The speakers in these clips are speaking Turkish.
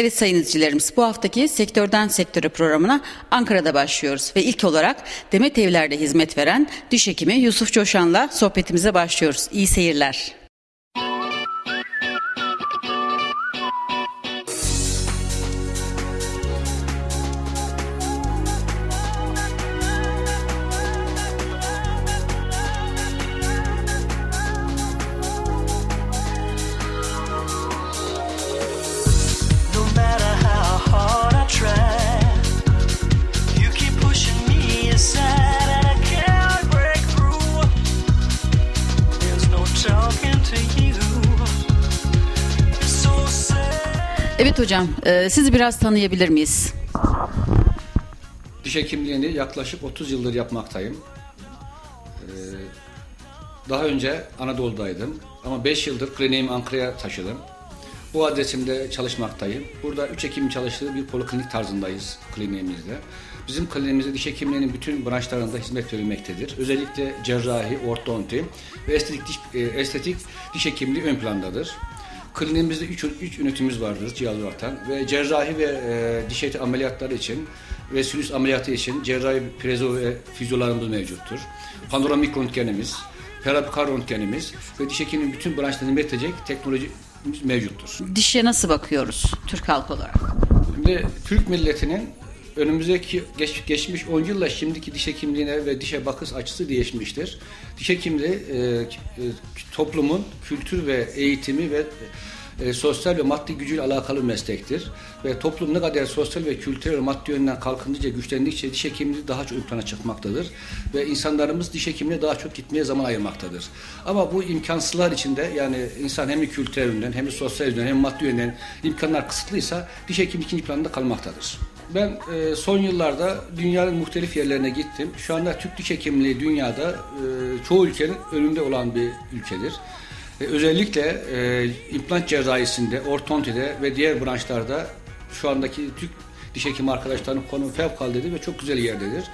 Evet sayın izleyicilerimiz bu haftaki Sektörden Sektöre programına Ankara'da başlıyoruz. Ve ilk olarak Demet Evler'de hizmet veren diş hekimi Yusuf Coşan'la sohbetimize başlıyoruz. İyi seyirler. Evet hocam e, sizi biraz tanıyabilir miyiz? Diş hekimliğini yaklaşık 30 yıldır yapmaktayım. Ee, Daha önce Anadolu'daydım ama 5 yıldır kliniğimi Ankara'ya taşıdım. Bu adresimde çalışmaktayım. Burada 3 hekimin çalıştığı bir poliklinik tarzındayız kliniğimizde. Bizim kliniğimizde diş hekimliğinin bütün branşlarında hizmet verilmektedir. Özellikle cerrahi, ortodonti ve estetik diş, e, estetik diş hekimliği ön plandadır. Kliniğimizde 3 üç ünitemiz vardır cihaz ortan ve cerrahi ve e, diş eti ameliyatları için ve sinüs ameliyatı için cerrahi prezo ve fizyolarımız mevcuttur. Panoramik röntgenimiz, perapikal röntgenimiz ve diş hekimliğinin bütün branşlarını hizmet edecek teknolojimiz mevcuttur. Dişe nasıl bakıyoruz Türk halkı olarak? Şimdi Türk milletinin önümüzdeki geç- geçmiş 10 yılla şimdiki diş hekimliğine ve dişe bakış açısı değişmiştir. Diş hekimliği e, e, toplumun kültür ve eğitimi ve e, sosyal ve maddi gücüyle alakalı meslektir. Ve toplum ne kadar sosyal ve kültürel ve maddi yönden kalkındıkça, güçlendikçe diş hekimliği daha çok ön plana çıkmaktadır. Ve insanlarımız diş hekimliğine daha çok gitmeye zaman ayırmaktadır. Ama bu imkansızlar içinde yani insan hem kültürel yönden hem sosyal yönden hem maddi yönden imkanlar kısıtlıysa diş hekimi ikinci planda kalmaktadır. Ben e, son yıllarda dünyanın muhtelif yerlerine gittim. Şu anda Türk diş hekimliği dünyada e, çoğu ülkenin önünde olan bir ülkedir. E, özellikle e, implant cerrahisinde, ortodontide ve diğer branşlarda şu andaki Türk diş hekimi arkadaşlarının konumu fevkaladedir ve çok güzel yerdedir.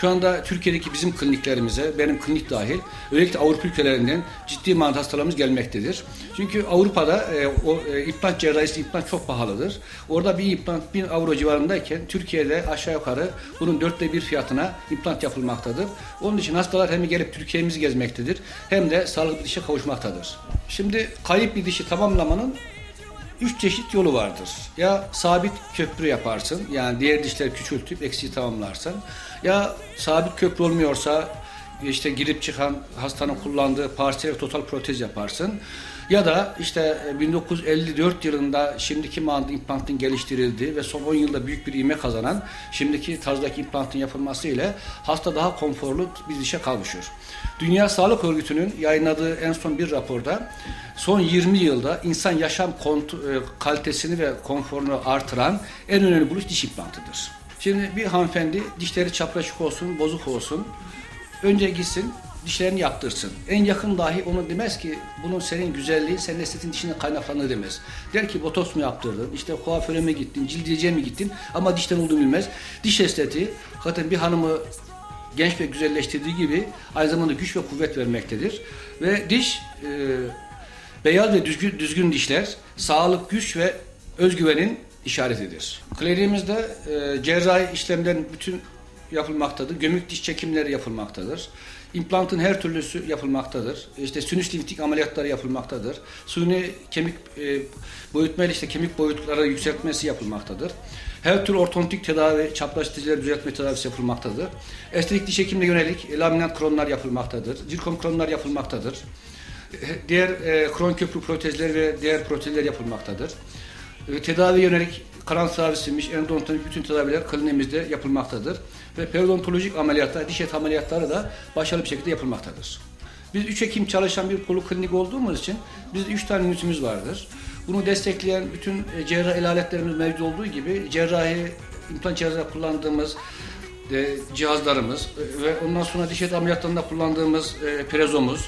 Şu anda Türkiye'deki bizim kliniklerimize, benim klinik dahil, özellikle Avrupa ülkelerinden ciddi manada hastalarımız gelmektedir. Çünkü Avrupa'da e, o e, implant cerrahisi implant çok pahalıdır. Orada bir implant 1000 avro civarındayken Türkiye'de aşağı yukarı bunun dörtte bir fiyatına implant yapılmaktadır. Onun için hastalar hem gelip Türkiye'mizi gezmektedir hem de sağlıklı bir dişe kavuşmaktadır. Şimdi kayıp bir dişi tamamlamanın üç çeşit yolu vardır. Ya sabit köprü yaparsın, yani diğer dişler küçültüp eksiği tamamlarsın. Ya sabit köprü olmuyorsa işte girip çıkan hastanın kullandığı parsiyel total protez yaparsın. Ya da işte 1954 yılında şimdiki manada implantın geliştirildiği ve son 10 yılda büyük bir ivme kazanan şimdiki tarzdaki implantın yapılması ile hasta daha konforlu bir dişe kavuşur. Dünya Sağlık Örgütü'nün yayınladığı en son bir raporda son 20 yılda insan yaşam e, kalitesini ve konforunu artıran en önemli buluş diş implantıdır. Şimdi bir hanımefendi dişleri çapraşık olsun, bozuk olsun. Önce gitsin dişlerini yaptırsın. En yakın dahi onu demez ki bunun senin güzelliğin senin estetin dişine kaynaklanır demez. Der ki botoks mu yaptırdın, işte kuaföre mi gittin, cildiyeciye mi gittin ama dişten olduğunu bilmez. Diş estetiği zaten bir hanımı genç ve güzelleştirdiği gibi aynı zamanda güç ve kuvvet vermektedir. Ve diş e, beyaz ve düzgün, düzgün dişler sağlık, güç ve özgüvenin işaretidir. Kliniğimizde e, cerrahi işlemlerin bütün yapılmaktadır. Gömük diş çekimleri yapılmaktadır. İmplantın her türlüsü yapılmaktadır. İşte sinüs limfik ameliyatları yapılmaktadır. Suni kemik e, boyutmayla işte kemik boyutları yükseltmesi yapılmaktadır. Her tür ortodontik tedavi, dişleri düzeltme tedavisi yapılmaktadır. Estetik diş hekimine yönelik laminat kronlar yapılmaktadır. Zirkon kronlar yapılmaktadır. E, Diğer e, kron köprü protezler ve diğer protezler yapılmaktadır. E, Tedavi yönelik kanal tedavisiymiş, endodontonik bütün tedaviler kliniğimizde yapılmaktadır. Ve periodontolojik ameliyatlar, diş eti ameliyatları da başarılı bir şekilde yapılmaktadır. Biz 3 Ekim çalışan bir poliklinik olduğumuz için bizde 3 tane ünitemiz vardır. Bunu destekleyen bütün e, cerrahi el aletlerimiz mevcut olduğu gibi cerrahi, implant cerrahi kullandığımız e, cihazlarımız e, ve ondan sonra diş eti ameliyatlarında kullandığımız e, prezomuz,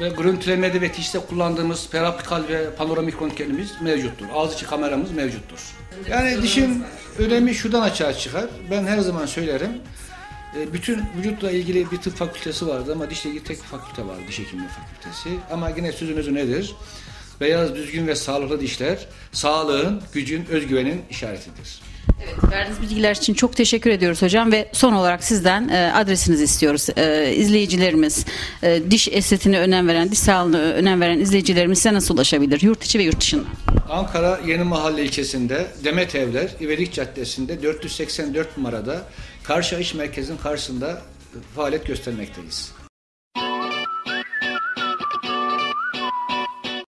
ve görüntülemede ve tişte kullandığımız perapikal ve panoramik röntgenimiz mevcuttur. Ağız içi kameramız mevcuttur. Yani dişin önemi şuradan açığa çıkar. Ben her zaman söylerim. E, Bütün vücutla ilgili bir tıp fakültesi vardı ama dişle ilgili tek fakülte vardı. Diş hekimliği fakültesi. Ama yine sözün özü nedir? Beyaz, düzgün ve sağlıklı dişler sağlığın, gücün, özgüvenin işaretidir. Evet, verdiğiniz bilgiler için çok teşekkür ediyoruz hocam ve son olarak sizden e, adresinizi istiyoruz. E, izleyicilerimiz, e, diş estetiğine önem veren, diş sağlığına önem veren izleyicilerimiz size nasıl ulaşabilir? Yurt içi ve yurt dışından. Ankara Yeni Mahalle ilçesinde Demet Evler, İverik Caddesi'nde 484 numarada Karşı İş Merkezi'nin karşısında faaliyet göstermekteyiz.